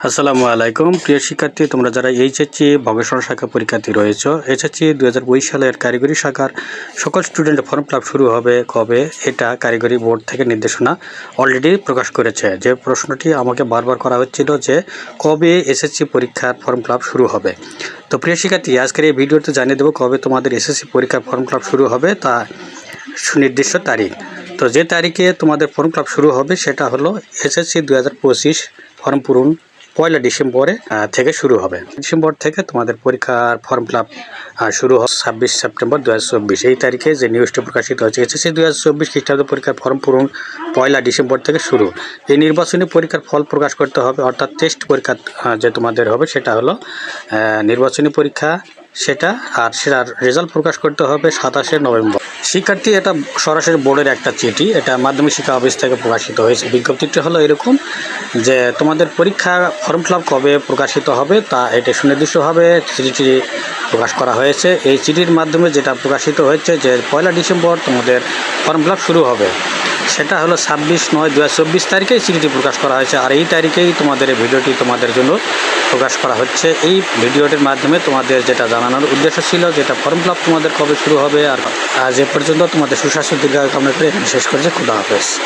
আসসালামু আলাইকুম। প্রিয় শিক্ষার্থী, তোমরা যারা এইচএসসি ভবেষণা শাখা পরীক্ষার্থী রয়েছ এইচএসসি দু হাজার বাইশ সালের কারিগরি শাখার সকল স্টুডেন্টের ফর্ম ফিল শুরু হবে কবে? এটা কারিগরি বোর্ড থেকে নির্দেশনা অলরেডি প্রকাশ করেছে। যে প্রশ্নটি আমাকে বারবার করা হচ্ছিল যে কবে এসএসসি পরীক্ষার ফর্ম ফিল শুরু হবে। তো প্রিয় শিক্ষার্থী, আজকের এই ভিডিওতে জানিয়ে দেবো কবে তোমাদের এসএসসি পরীক্ষার ফর্ম ফিল শুরু হবে তা সুনির্দিষ্ট তারিখ। তো যে তারিখে তোমাদের ফর্ম ফিল শুরু হবে সেটা হলো এসএসসি দু হাজার পঁচিশ ফর্ম পূরণ পয়লা ডিসেম্বরে থেকে শুরু হবে। ডিসেম্বর থেকে তোমাদের পরীক্ষার ফর্ম ফিল শুরু হবে ছাব্বিশ সেপ্টেম্বর দু হাজার চব্বিশ। এই তারিখে যে নিউজটি প্রকাশিত হয়েছে এসএসসি দু হাজার চব্বিশ খ্রিস্টাব্দ পরীক্ষার ফর্ম পূরণ পয়লা ডিসেম্বর থেকে শুরু। এই নির্বাচনী পরীক্ষার ফল প্রকাশ করতে হবে, অর্থাৎ টেস্ট পরীক্ষা যে তোমাদের হবে, সেটা হলো নির্বাচনী পরীক্ষা, সেটা, আর সেটার রেজাল্ট প্রকাশ করতে হবে সাতাশে নভেম্বর। শিক্ষার্থী, এটা সরাসরি বোর্ডের একটা চিঠি। এটা মাধ্যমিক শিক্ষা অফিস থেকে প্রকাশিত হয়েছে। বিজ্ঞপ্তিটি হলো এরকম যে, তোমাদের পরীক্ষা ফর্ম ফিল কবে প্রকাশিত হবে তা এটা সুনির্দিষ্টভাবে চিঠিটি প্রকাশ করা হয়েছে। এই চিঠির মাধ্যমে যেটা প্রকাশিত হয়েছে যে, পয়লা ডিসেম্বর তোমাদের ফর্ম ফিল শুরু হবে। সেটা হলো ছাব্বিশ নয় দু হাজার চব্বিশ তারিখেই চিঠিটি প্রকাশ করা হয়েছে। আর এই তারিখেই তোমাদের এই ভিডিওটি তোমাদের জন্য প্রকাশ করা হচ্ছে। এই ভিডিওটির মাধ্যমে তোমাদের যেটা জানানোর উদ্দেশ্য ছিল, যেটা ফর্ম ফিল তোমাদের কবে শুরু হবে, আর আজ এ পর্যন্ত তোমাদের সুস্বাস্থ্য দীর্ঘায়ু কামনা করে শেষ করেছে। খুদা হাফেজ।